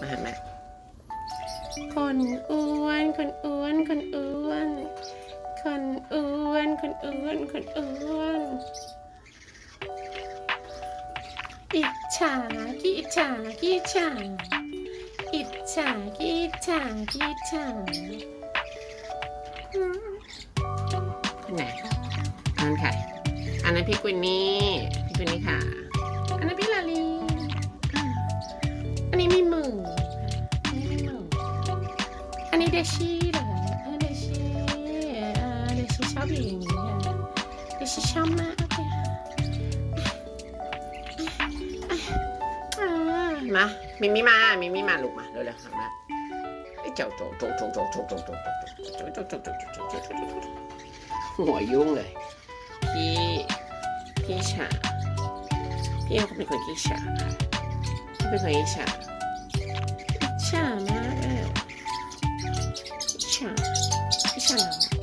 มาหาแม่คนอ้วนคนอ้วนคนอ้วนคนอ้วนคนอ้วนคนอ้วนอิจฉาขี้อิจฉาขี้อิจฉาอิจฉาขี้อิจฉาขี้อิจฉาอืมคนไหนอันนั้นใครอันนั้นพี่กุนนี่พี่กุนนี่ค่ะ นนี้เดชี่เหรอเออเดชี่เออเดชี่ชอบอย่างนี้ค่ะเดชี่ชอบมากเคค่ะอ่ามามิมี่มามิมี่มาลูกมาเร็วๆค่ะมาเอ้เจ้าโจโจโจโจโจโจโจโจโจโจโจโจโจโจโจโจโจหัวยุ่งเลยพี่พี่ฉาพี่เขาเป็นคนขี้ฉาค่ะเขาเป็นคนขี้ฉา 不想不想